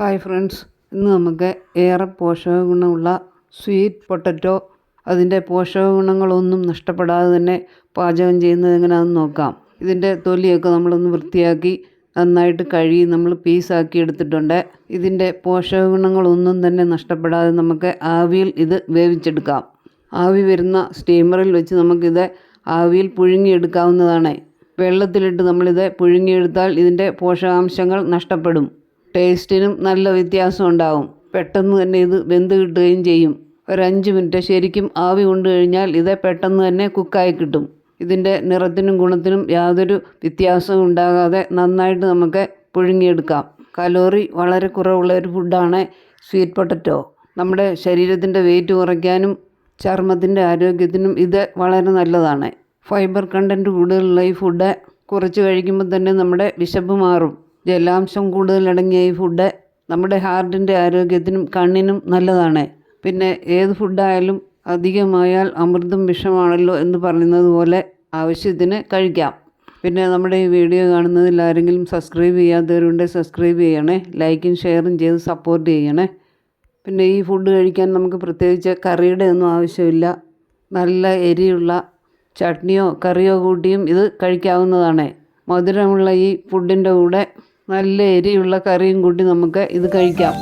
Hi friends ഇന്ന് നമുക്ക് ഏറെ പോഷക ഗുണമുള്ള സ്വീറ്റ് പൊട്ടറ്റോ അതിന്റെ പോഷക ഗുണങ്ങളൊന്നും നഷ്ടപ്പെടാതെ തന്നെ പാചകം ചെയ്യുന്നത് എങ്ങനെയാണെന്ന് നോക്കാം. ഇതിന്റെ തൊലിയൊക്കെ നമ്മളൊന്ന് വൃത്തിയാക്കി നന്നായിട്ട് കഴുകി നമ്മൾ പീസാക്കി എടുത്തിട്ടുണ്ട്. ഇതിന്റെ പോഷക ഗുണങ്ങളൊന്നും തന്നെ നഷ്ടപ്പെടാതെ നമുക്ക് ആവിയിൽ ഇത് വേവിച്ചെടുക്കാം. ആവി വരുന്ന സ്റ്റീമറിൽ വെച്ച് നമുക്കിത് ആവിയിൽ പുഴുങ്ങിയെടുക്കാവുന്നതാണ്. വെള്ളത്തിലിട്ട് നമ്മളിത് പുഴുങ്ങിയെടുത്താൽ ഇതിന്റെ പോഷകാംശങ്ങൾ നഷ്ടപ്പെടും. ടേസ്റ്റിനും നല്ല വ്യത്യാസം ഉണ്ടാവും. പെട്ടെന്ന് തന്നെ ഇത് വെന്ത് കിട്ടുകയും ചെയ്യും. ഒരു അഞ്ച് മിനിറ്റ് ശരിക്കും ആവി കൊണ്ട് കഴിഞ്ഞാൽ ഇത് പെട്ടെന്ന് തന്നെ കുക്കായി കിട്ടും. ഇതിന്റെ നിറത്തിനും ഗുണത്തിനും യാതൊരു വ്യത്യാസവും ഉണ്ടാകാതെ നന്നായിട്ട് നമുക്ക് പുഴുങ്ങിയെടുക്കാം. കലോറി വളരെ കുറവുള്ള ഒരു ഫുഡാണ് സ്വീറ്റ് പൊട്ടറ്റോ. നമ്മുടെ ശരീരത്തിന്റെ വെയിറ്റ് കുറയ്ക്കാനും ചർമ്മത്തിന്റെ ആരോഗ്യത്തിനും ഇത് വളരെ നല്ലതാണ്. ഫൈബർ കണ്ടന്റ് കൂടുതലുള്ള ഈ ഫുഡ് കുറച്ച് കഴിക്കുമ്പോൾ തന്നെ നമ്മുടെ വിശപ്പ് മാറും. ജലാംശം കൂടുതലടങ്ങിയ ഈ ഫുഡ് നമ്മുടെ ഹാർട്ടിന്റെ ആരോഗ്യത്തിനും കണ്ണിനും നല്ലതാണ്. പിന്നെ ഏത് ഫുഡായാലും അധികമായാൽ അമൃതും വിഷമാണല്ലോ എന്ന് പറയുന്നത് പോലെ ആവശ്യത്തിന് കഴിക്കാം. പിന്നെ നമ്മുടെ ഈ വീഡിയോ കാണുന്നതിൽ ആരെങ്കിലും സബ്സ്ക്രൈബ് ചെയ്യാത്തവരുണ്ടെങ്കിൽ സബ്സ്ക്രൈബ് ചെയ്യണേ. ലൈക്കും ഷെയറും ചെയ്ത് സപ്പോർട്ട് ചെയ്യണേ. പിന്നെ ഈ ഫുഡ് കഴിക്കാൻ നമുക്ക് പ്രത്യേകിച്ച് കറിയുടെ ഒന്നും ആവശ്യമില്ല. നല്ല എരിയുള്ള ചട്നിയോ കറിയോ കൂട്ടിയും ഇത് കഴിക്കാവുന്നതാണ്. മധുരമുള്ള ഈ ഫുഡിന്റെ കൂടെ നല്ല എരിയുള്ള കറിയും കൂട്ടി നമുക്ക് ഇത് കഴിക്കാം.